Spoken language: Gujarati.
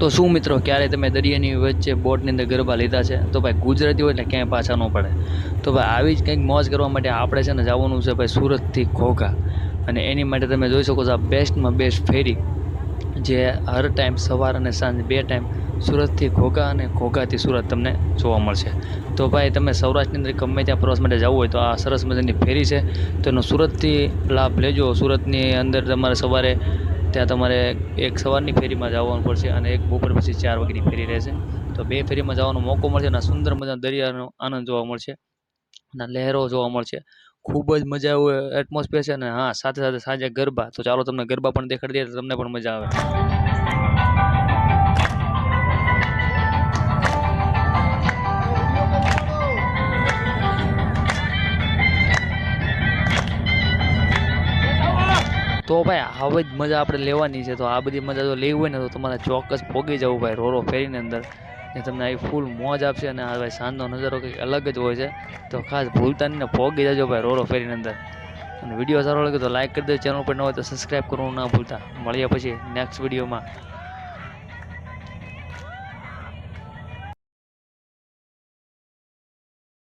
તો શું મિત્રો, ક્યારે તમે દરિયાની વચ્ચે બોટની અંદર ગરબા લીધા છે? તો ભાઈ ગુજરાતી હોય એટલે ક્યાંય પાછા ન પડે. તો ભાઈ આવી જ કંઈક મોજ કરવા માટે આપણે છે ને જવાનું છે ભાઈ સુરતથી ઘોઘા. અને એની માટે તમે જોઈ શકો છો આ બેસ્ટમાં બેસ્ટ ફેરી, જે હર ટાઈમ સવાર અને સાંજ બે ટાઈમ સુરતથી ઘોઘા અને ઘોઘાથી સુરત તમને જોવા મળશે. તો ભાઈ તમે સૌરાષ્ટ્રની અંદર ગમે ત્યાં પ્રવાસ માટે જવું હોય તો આ સરસ મજાની ફેરી છે. તો એનો સુરતથી લાભ લેજો. સુરતની અંદર તમારે સવારે ત્યાં તમારે એક સવારની ફેરીમાં જવાનું પડશે અને એક બપોર પછી ચાર વાગ્યાની ફેરી રહેશે. તો બે ફેરીમાં જવાનો મોકો મળશે અને સુંદર મજાનો દરિયાનો આનંદ જોવા મળશે. અને લહેરો જોવા મળશે. ખૂબ જ મજા આવે એટમોસ્ફિયર છે અને હા, સાથે સાથે સાંજે ગરબા. તો ચાલો તમને ગરબા પણ દેખાડી તો તમને પણ મજા આવે. તો ભાઈ આવી જ મજા આપણે લેવાની છે. તો આ બધી મજા જો લેવી હોય ને, તો તમારે ચોક્કસ ભોગી જવું ભાઈ, રોરો ફેરીની અંદર. ને તમને આવી ફૂલ મોજ આપશે અને આ ભાઈ સાંજનો નજારો કંઈક અલગ જ હોય છે. તો ખાસ ભૂલતા નહીં પોગી જજો ભાઈ, રોરો ફેરીની અંદર. અને વીડિયો સારો લાગે તો લાઇક કરી દેજો. ચેનલ પર ન હોય તો સબસ્ક્રાઈબ કરવાનું ના ભૂલતા. મળીએ પછી નેક્સ્ટ વિડીયોમાં